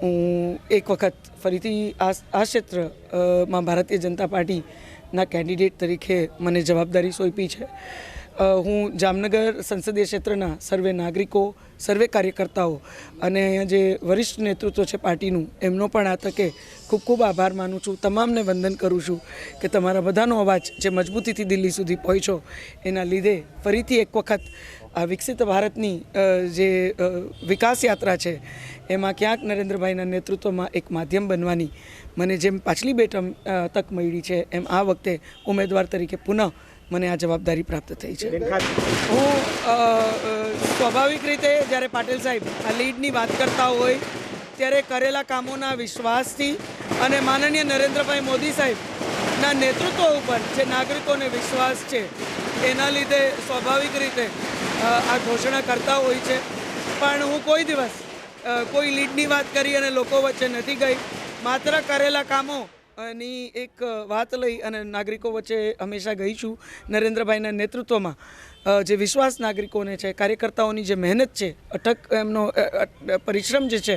હું એક વખત ફરીથી આ ક્ષેત્રમાં ભારતીય જનતા પાર્ટીના કેન્ડિડેટ તરીકે મને જવાબદારી સોંપી છે. હું જામનગર સંસદીય ક્ષેત્રના સર્વે નાગરિકો, સર્વે કાર્યકર્તાઓ અને અહીંયા જે વરિષ્ઠ નેતૃત્વ છે પાર્ટીનું, એમનો પણ આ તકે ખૂબ ખૂબ આભાર માનું છું. તમામને વંદન કરું છું કે તમારા બધાનો અવાજ જે મજબૂતીથી દિલ્હી સુધી પહોંચ્યો, એના લીધે ફરીથી એક વખત આ વિકસિત ભારતની જે વિકાસ યાત્રા છે, એમાં ક્યાંક નરેન્દ્રભાઈના નેતૃત્વમાં એક માધ્યમ બનવાની મને જેમ પાછલી બે તક મળી છે, એમ આ વખતે ઉમેદવાર તરીકે પુનઃ મને આ જવાબદારી પ્રાપ્ત થઈ છે. હું સ્વાભાવિક રીતે જ્યારે પાટીલ સાહેબ આ લીડની વાત કરતા હોય ત્યારે કરેલા કામોના વિશ્વાસથી અને માનનીય નરેન્દ્રભાઈ મોદી સાહેબના નેતૃત્વ ઉપર જે નાગરિકોને વિશ્વાસ છે એના લીધે સ્વાભાવિક રીતે આ ઘોષણા કરતા હોય છે. પણ હું કોઈ દિવસ કોઈ લીડની વાત કરી અને લોકો વચ્ચે નથી ગઈ. માત્ર કરેલા કામો ની એક વાત લઈ અને નાગરિકો વચ્ચે હંમેશા ગઈ છું નરેન્દ્રભાઈના નેતૃત્વમાં. જે વિશ્વાસ નાગરિકોને છે, કાર્યકર્તાઓની જે મહેનત છે, અટક, એમનો પરિશ્રમ જે છે,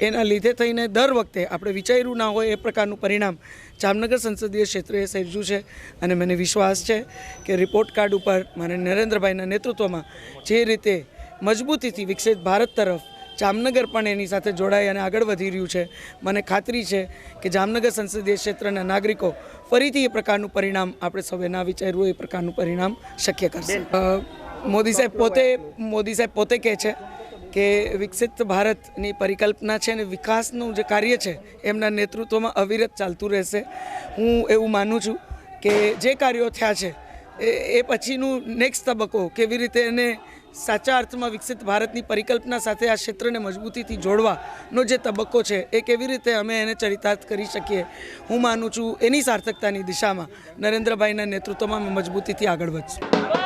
એના લીધે થઈને દર વખતે આપણે વિચાર્યું ના હોય એ પ્રકારનું પરિણામ જામનગર સંસદીય ક્ષેત્રે સર્જ્યું છે. અને મને વિશ્વાસ છે કે રિપોર્ટ કાર્ડ ઉપર મારે નરેન્દ્રભાઈના નેતૃત્વમાં જે રીતે મજબૂતીથી વિકસિત ભારત તરફ જામનગર પણ એની સાથે જોડાઈ અને આગળ વધી રહ્યું છે. મને ખાતરી છે કે જામનગર સંસદીય ક્ષેત્રના નાગરિકો ફરીથી એ પ્રકારનું પરિણામ આપણે સૌએ ના વિચાર્યું એ પ્રકારનું પરિણામ શક્ય કરશે. મોદી સાહેબ પોતે, મોદી સાહેબ પોતે કહે છે કે વિકસિત ભારતની પરિકલ્પના છે અને વિકાસનું જે કાર્ય છે એમના નેતૃત્વમાં અવિરત ચાલતું રહેશે. હું એવું માનું છું કે જે કાર્યો થયા છે, એ પછીનું નેક્સ્ટ તબક્કો કેવી રીતે એને સાચા અર્થમાં વિકસિત ભારતની પરિકલ્પના સાથે આ ક્ષેત્રને મજબૂતીથી જોડવાનો જે તબક્કો છે, એ કેવી રીતે અમે એને ચરિતાર્થ કરી શકીએ? હું માનું છું એની સાર્થકતાની દિશામાં નરેન્દ્રભાઈના નેતૃત્વમાં મજબૂતીથી આગળ વધશું.